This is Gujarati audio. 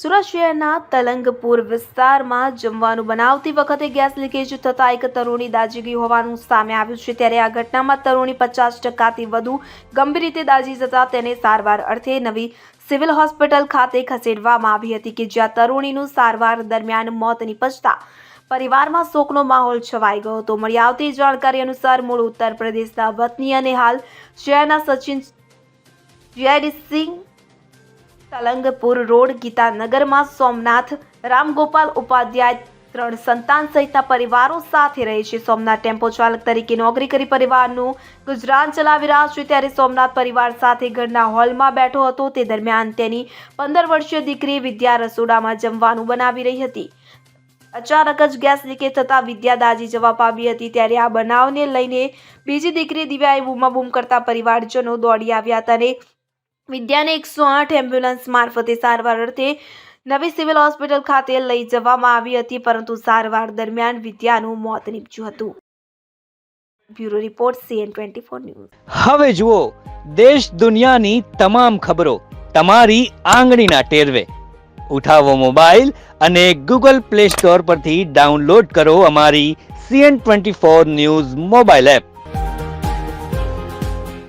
સુરત શહેરના તલંગપુર વિસ્તારમાં જમવાનું બનાવતી વખતે ગેસ લીકેજ થતાં એક તરુણી દાજી હોવાનું સામે આવ્યું છે. ત્યારે આ ઘટનામાં તરુણી પચાસ ટકાથી વધુ ગંભીર રીતે દાજી જતા તેને સારવાર અર્થે નવી સિવિલ હોસ્પિટલ ખાતે ખસેડવામાં આવી હતી કે જ્યાં તરુણીનું સારવાર દરમિયાન મોત નિપજતા પરિવારમાં શોકનો માહોલ છવાઈ ગયો હતો. મળી આવતી જાણકારી અનુસાર મૂળ ઉત્તર પ્રદેશના વતની અને હાલ શહેરના સચિન જીઆઈડીસી તલંગપુર રોડ ગીતાનગરમાં સોમનાથ, રામગોપાલ ઉપાધ્યાય ત્રણ સંતાન સહિતના પરિવારો સાથે રહે છે. સોમનાથ ટેમ્પો ચાલક તરીકે નોકરી કરી પરિવારનું ગુજરાન ચલાવી રહ્યા છે. ત્યારે સોમનાથ પરિવાર સાથે ઘરના હોલમાં બેઠો હતો. તે દરમિયાન તેની પંદર વર્ષીય દીકરી વિદ્યા રસોડામાં જમવાનું બનાવી રહી હતી. અચાનક જ ગેસ લીકેજ થતાં વિદ્યા દાજી જવા પામી હતી. ત્યારે આ બનાવને લઈને બીજી દીકરી દિવ્યાએ બૂમાબૂમ કરતા પરિવારજનો દોડી આવ્યા હતા અને વિદ્યાને એકસો આઠ એમ્બ્યુલન્સ મારફતે સારવાર અર્થે નવી સિવિલ હોસ્પિટલ ખાતે લઈ જવામાં આવી હતી, પરંતુ સારવાર દરમિયાન વિદ્યાનું મોત નીપજ્યું હતું. Bureau report, CN twenty four news. હવે જુઓ, દેશ દુનિયાની તમામ ખબરો તમારી આંગળીના ટેરવે. ઉઠાવો મોબાઈલ અને ગૂગલ પ્લે સ્ટોર પરથી ડાઉનલોડ કરો અમારી CN twenty four news mobile app.